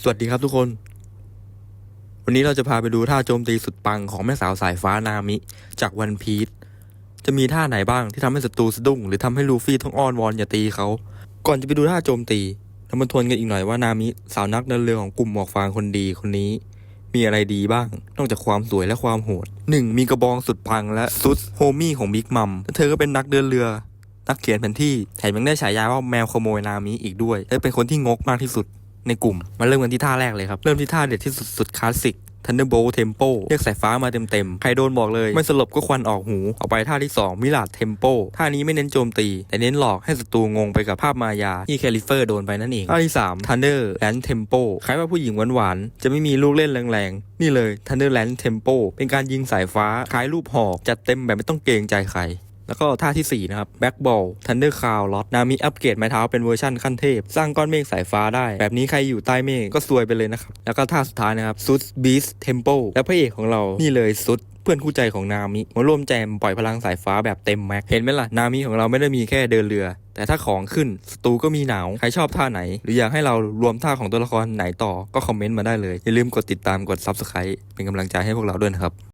สวัสดีครับทุกคน วันนี้เราจะพาไปดูท่าโจมตีสุดปังของแม่สาวสายฟ้านามิ จากวันพีชจะมีท่าไหนบ้างที่ทำให้ศัตรูสะดุ้ง หรือทำให้ลูฟี่ต้องอ้อนวอนอย่าตีเขา ก่อนจะไปดูท่าโจมตี เรามาทวนกันอีกหน่อยว่านามิ สาวนักเดินเรือของกลุ่มหมวกฟางคนดีคนนี้ มีอะไรดีบ้าง นอกจากความสวยและความโหด 1. มีกระบองสุดพังและซุดโฮมี่ของบิ๊กมัมเธอก็เป็นนักเดินเรือนักเขียนแผนที่แถมยังได้ฉายาว่าแมวขโมยนามิอีกด้วยและเป็นคนที่งกมากที่สุด ในกลุ่ม มาเริ่มกันที่ท่าแรกเลยครับ เริ่มที่ท่าเด็ดที่สุดสุดคลาสสิก Thunderbolt Tempo เรียกสายฟ้ามาเต็มๆ ใครโดนบอกเลย ไม่สลบก็ควันออกหูเอาไปท่าที่ 2 มิลาดเทมโปท่านี้ไม่เน้นโจมตี แต่เน้นหลอกให้ศัตรูงงไปกับภาพมายา ที่แคลิเฟอร์โดนไปนั่นเอง ท่าที่ 3 Thunder Land Tempo ใครว่าผู้หญิงหวานๆ จะไม่มีลูกเล่นแรงๆ นี่เลย Thunder Land Tempo เป็นการยิงสายฟ้าคล้ายรูปหอกจัดเต็มแบบไม่ต้องเกรงใจใคร แล้วก็ท่าทีสี่4 นะครับ Back Ball Thunder Cloud Lot นามิอัปเกรดไม้เท้าเป็นเวอร์ชั่นขั้นเทพ สร้างก้อนเมฆสายฟ้าได้ แบบนี้ใครอยู่ใต้เมฆก็ซวยไปเลยนะครับ แล้วก็ท่าสุดท้ายนะครับ Suit Beast Tempo และพระเอกของเรานี่เลยซุดเพื่อนคู่ใจของนามิมาร่วมแจมปล่อยพลังสายฟ้าแบบเต็มแม็กเห็นไหมล่ะ นามิของเราไม่ได้มีแค่เดินเรือ แต่ถ้าของขึ้นสตูก็มีหนาว ใครชอบท่าไหน หรืออยากให้เรารวมท่าของตัวละครไหนต่อก็คอมเมนต์มาได้เลย อย่าลืมกดติดตามกด Subscribe เป็นกำลังใจให้พวกเราด้วยนะครับ